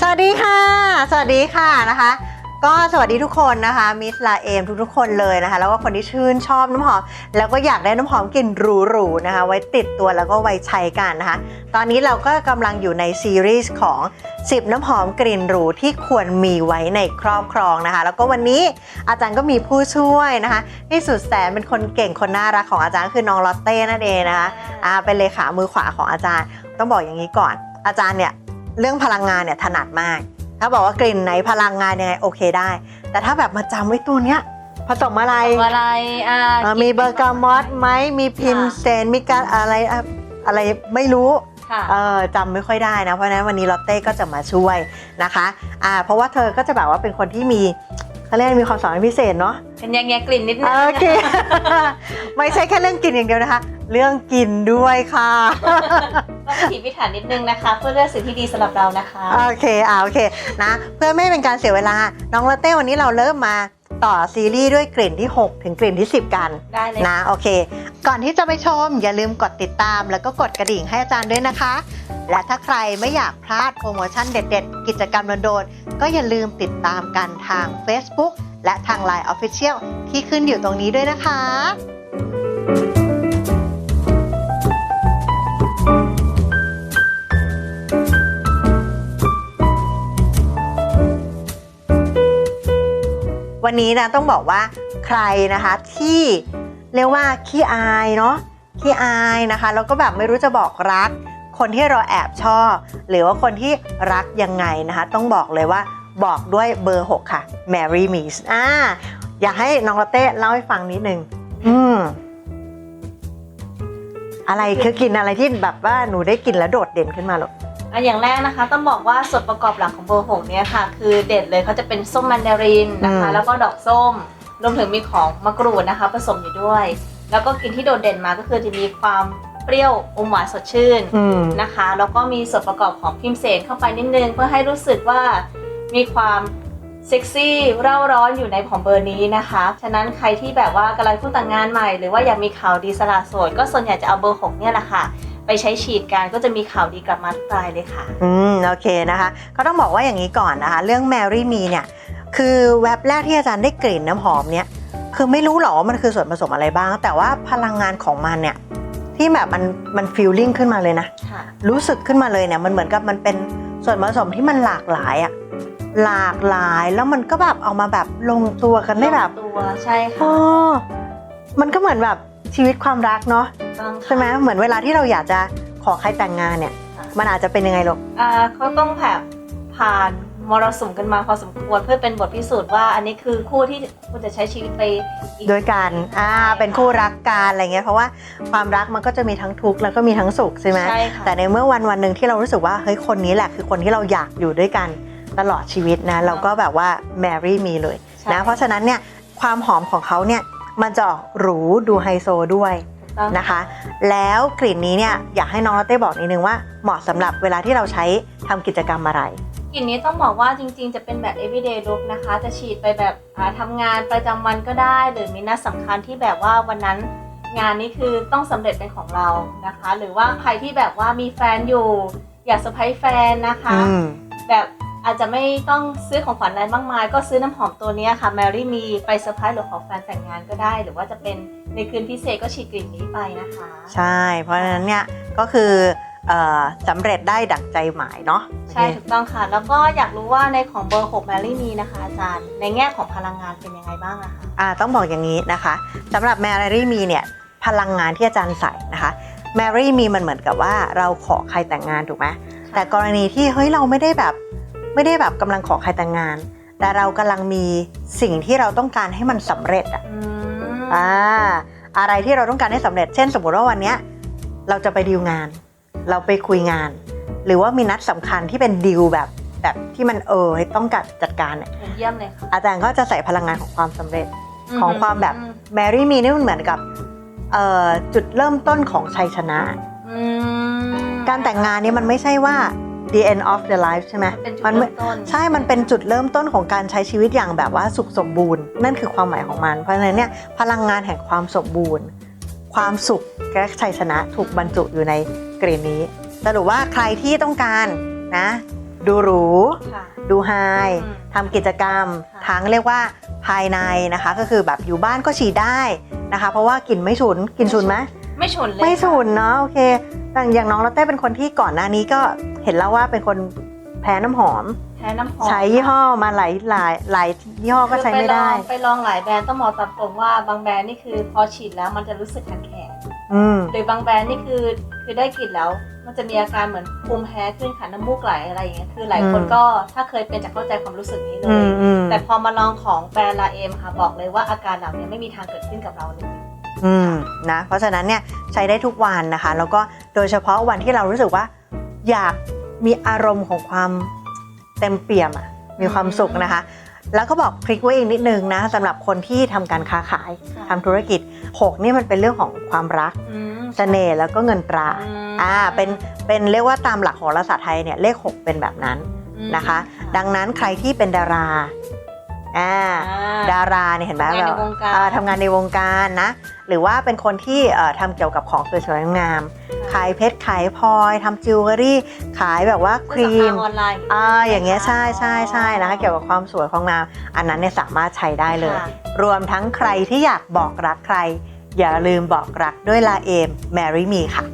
สวัสดีค่ะ สวัสดีค่ะนะคะ ก็สวัสดีทุกคนนะคะมิสลาเอมทุกๆคนเลยนะคะ แล้วก็คนที่ชื่นชอบน้ำหอม แล้วก็อยากได้น้ำหอมกลิ่นหรูๆนะคะ ไว้ติดตัวแล้วก็ไว้ใช้กันนะคะ ตอนนี้เราก็กำลังอยู่ในซีรีส์ของ 10 น้ำหอมกลิ่นหรูที่ควรมีไว้ในครอบครองนะคะ แล้วก็วันนี้อาจารย์ก็มีผู้ช่วยนะคะที่สุดแสนเป็นคนเก่งคนน่ารักของอาจารย์คือน้องลอตเต้นั่นเองนะคะอ่าเป็นเลขามือขวาของอาจารย์ ต้องบอกอย่างนี้ก่อนอาจารย์เนี่ย เรื่องพลังงานเนี่ยถนัดมาก ถ้าบอกว่ากลิ่นไหนพลังงานยังไงโอเคได้ แต่ถ้าแบบมาจำไว้ตัวเนี้ยผสมอะไรอะไรอ่าเอ่อมีเบอร์กามอสไหมมีพิมเซนมีการอะไรอะอะไรไม่รู้ ค่ะเออจำไม่ค่อยได้นะ เพราะฉะนั้นวันนี้ลอตเต้ก็จะมาช่วยนะคะอ่าเพราะว่าเธอก็จะแบบว่าเป็นคนที่มีเขาเรียกมีความสามารถพิเศษเนาะเป็นยังไงกลิ่นนิดนึงโอเค ไม่ใช่แค่เรื่องกินอย่างเดียวนะคะ เรื่องกินด้วยค่ะต้องพิถีพิถันนิดนึงนะคะ เพื่อเลือกสิ่งที่ดีสำหรับเรานะคะ โอเคอ่าโอเคนะเพื่อไม่ให้เป็นการเสียเวลา น้องลาเต้วันนี้เราเริ่มมาต่อซีรีส์ด้วยกลิ่นที่ 6 ถึงกลิ่นที่ 10 กันได้เลยนะโอเค ก่อนที่จะไปชม อย่าลืมกดติดตาม แล้วก็กดกระดิ่งให้อาจารย์ด้วยนะคะ และถ้าใครไม่อยากพลาดโปรโมชั่นเด็ด ๆ กิจกรรมโดนๆก็อย่าลืมติดตามกันทาง Facebook และทาง Line Official ที่ขึ้นอยู่ตรงนี้ด้วยนะคะ วันนี้นะต้องบอกว่าใครนะคะที่เรียกว่าขี้อายเนาะขี้อายนะคะแล้วก็แบบไม่รู้จะบอกรัก คนที่เราแอบชอบ หรือว่าคนที่รักยังไงนะคะต้องบอกเลยว่าบอกด้วยเบอร์ 6 ค่ะ Mary m e s อ่าอยากให้น้องลาเต้เล่าให้ฟังนิดนึงอืมอะไรคือกินอะไรที่แบบว่าหนูได้กินแล้วโดดเด่นขึ้นมาหรอ อะอย่างแรกนะคะต้องบอกว่าส่วนประกอบหลักของเบอร์หกเนี่ยค่ะ คือเด็ดเลยเขาจะเป็นส้มมันดารินนะคะอืมแล้วก็ดอกส้มรวมถึงมีของมะกรูดนะคะ ผสมอยู่ด้วย แล้วก็กลิ่นที่โดดเด่นมาก็คือจะมีความเปรี้ยวอมหวานสดชื่นอืมนะคะ แล้วก็มีส่วนประกอบของพิมเสนเข้าไปนิดนึงเพื่อให้รู้สึกว่ามีความเซ็กซี่เร่าร้อนอยู่ในของเบอร์นี้นะคะ ฉะนั้นใครที่แบบว่ากำลังเพิ่งแต่งงานใหม่ หรือว่าอยากมีข่าวดีสละโสดก็ส่วนใหญ่จะเอาเบอร์หกเนี่ยแหละค่ะ ไปใช้ฉีดกันก็จะมีข่าวดีกลับมาทุกรายเลยค่ะ อืมโอเคนะคะ ก็ต้องบอกว่าอย่างนี้ก่อนนะคะ เรื่อง Mary Me เนี่ย คือแว็บแรกที่อาจารย์ได้กลิ่นน้ำหอมเนี่ย คือไม่รู้หรอกว่ามันคือส่วนผสมอะไรบ้าง แต่ว่าพลังงานของมันเนี่ย ที่แบบมันมันฟีลลิ่งขึ้นมาเลยนะ ค่ะ รู้สึกขึ้นมาเลยเนี่ยมันเหมือนกับมันเป็นส่วนผสมที่มันหลากหลายอะหลากหลายแล้วมันก็แบบเอามาแบบลงตัวกันได้แบบ ตัวใช่โอ้ค่ะมันก็เหมือนแบบ ชีวิตความรักเนาะต้องค่ะใช่ไหมเหมือนเวลาที่เราอยากจะขอใครแต่งงานเนี่ยค่ะมันอาจจะเป็นยังไงลูกอ่าเขาต้องแบบผ่านมรสุมกันมาพอสมควรเพื่อเป็นบทพิสูจน์ว่า อันนี้คือคู่ที่คุณจะใช้ชีวิตไปอีกด้วยกันอ่าเป็นคู่รักกันอะไรเงี้ยเพราะว่าความรักมันก็จะมีทั้งทุกข์แล้วก็มีทั้งสุขใช่ไหม ใช่ค่ะ แต่ในเมื่อวันวันหนึ่งที่เรารู้สึกว่าเฮ้ยคนนี้แหละคือคนที่เราอยากอยู่ด้วยกันตลอดชีวิตนะ เราก็แบบว่า marry me เลยใช่ นะ เพราะฉะนั้นเนี่ยความหอมของเขาเนี่ย มันจะออกหรูดูไฮโซด้วยถูกต้องนะคะ แล้วกลิ่นนี้เนี่ยอยากให้น้องลาเต้บอกนิดนึงว่าเหมาะสำหรับเวลาที่เราใช้ทำกิจกรรมอะไรกลิ่นนี้ต้องบอกว่าจริงๆ จะเป็นแบบ everyday look นะคะ จะฉีดไปแบบอ่าทำงานประจำวันก็ได้ หรือมีนัดสำคัญที่แบบว่าวันนั้นงานนี้คือต้องสำเร็จเป็นของเรานะคะ หรือว่าใครที่แบบว่ามีแฟนอยู่ อยากเซอร์ไพรส์แฟนนะคะอืมแบบ อาจจะไม่ต้องซื้อของขวัญอะไรมากมาย ก็ซื้อน้ำหอมตัวเนี้ยค่ะ Mary มีไปเซอร์ไพรส์หรือขอแฟนแต่งงานก็ได้ หรือว่าจะเป็นในคืนพิเศษก็ฉีดกลิ่นนี้ไปนะคะ ใช่ เพราะฉะนั้นเนี่ยก็คือเอ่อสำเร็จได้ดั่งใจหมายเนาะใช่ถูกต้องค่ะ แล้วก็อยากรู้ว่าในของเบอร์6 Mary มีนะคะอาจารย์ ในแง่ของพลังงานเป็นยังไงบ้างอะคะอ่าต้องบอกอย่างนี้นะคะสำหรับแมรี่มีเนี่ยพลังงานที่อาจารย์ใส่นะคะแมรี่มีมันเหมือนกับว่าเราขอใครแต่งงานถูกไหมแต่กรณีที่เฮ้ยเราไม่ได้แบบ ไม่ได้แบบกำลังขอใครแต่งงาน แต่เรากำลังมีสิ่งที่เราต้องการให้มันสำเร็จอะอืมอ่าอะไรที่เราต้องการให้สำเร็จ เช่น สมมติว่าวันเนี้ยเราจะไปดีลงาน เราไปคุยงาน หรือว่ามีนัดสำคัญที่เป็นดีลแบบแบบที่มันเออให้ต้องการจัดการเนี่ยเยี่ยมเลยค่ะอาจารย์ก็จะใส่พลังงานของความสำเร็จของความแบบอืมแมรี่มีนี่มันเหมือนกับเอ่อจุดเริ่มต้นของชัยชนะอืมการแต่งงานเนี่ยมันไม่ใช่ว่า the end of the life ใช่ไหมมันเป็นจุดไม่เริ่มต้นใช่ มันเป็นจุดเริ่มต้นของการใช้ชีวิตอย่างแบบว่าสุขสมบูรณ์ นั่นคือความหมายของมัน เพราะฉะนั้นเนี่ยพลังงานแห่งความสมบูรณ์ ความสุขและชัยชนะถูกบรรจุอยู่ในกรีนนี้สรุปว่าใครที่ต้องการนะดูหรูค่ะดูไฮอืมทำกิจกรรมค่ะทั้งเรียกว่าภายในนะคะ ก็คือแบบอยู่บ้านก็ฉีดได้นะคะ เพราะว่ากลิ่นไม่ฉุนกลิ่นฉุนไหม ไม่ฉุนเลยไม่ฉุนค่ะเนาะโอเคแต่อย่างน้องลอตเต้เป็นคนที่ก่อนหน้านี้ก็เห็นแล้วว่าเป็นคนแพ้น้ำหอม แพ้น้ำหอมใช้ยี่ห้อมาหลายหลายหลายยี่ห้อก็ใช้ไม่ได้ คือไปลองไปลองหลายแบรนด์ต้องบอกตามตรงว่าบางแบรนด์นี่คือพอฉีดแล้วมันจะรู้สึกแขนอืมๆหรือบางแบรนด์นี่คือคือได้กลิ่นแล้ว มันจะมีอาการเหมือนภูมิแพ้ขึ้นขันน้ำมูกไหลอะไรอย่างเงี้ยคือหลายคนอืมก็ถ้าเคยเป็นจะเข้าใจความรู้สึกนี้เลอืย มอืมแต่พอมาลองของแบรนด์ลาเอมค่ะบอกเลยว่าอาการเหล่านี้ไม่มีทางเกิดขึ้นกับเราเลย อืมนะเพราะฉะนั้นเนี่ยใช้ได้ทุกวันนะคะ แล้วก็โดยเฉพาะวันที่เรารู้สึกว่า อยากมีอารมณ์ของความเต็มเปี่ยมอะมีความสุขนะคะ แล้วก็บอกพลิกไว้อีกนิดนึงนะสำหรับคนที่ทำการค้าขายค่ะทำธุรกิจหกนี่มันเป็นเรื่องของความรักอืมเสน่ห์แล้วก็เงินตราอืมอ่าเป็นเป็นเรียกว่าตามหลักโหราศาสตร์ไทยเนี่ยเลข 6 เป็นแบบนั้นอืมนะคะ ดังนั้นใครที่เป็นดารา อ่าอ่าดาราเนี่ยเห็นไหมทำงานในแบบวงการเอ่อทำงานในวงการนะ หรือว่าเป็นคนที่เอ่อทำเกี่ยวกับของสวยๆงามๆขายเพชรขายพลอยทำจิวเวลรี่ ขายแบบว่าครีมออนไลน์อ่าอย่างเงี้ยใช่ใช่ใช่นะคะเกี่ยวกับความสวยความงามอันนั้นเนี่ยสามารถใช้ได้เลยค่ะรวมทั้งใครที่อยากบอกรักใคร อย่าลืมบอกรักด้วยลาเอม Marry Me ค่ะ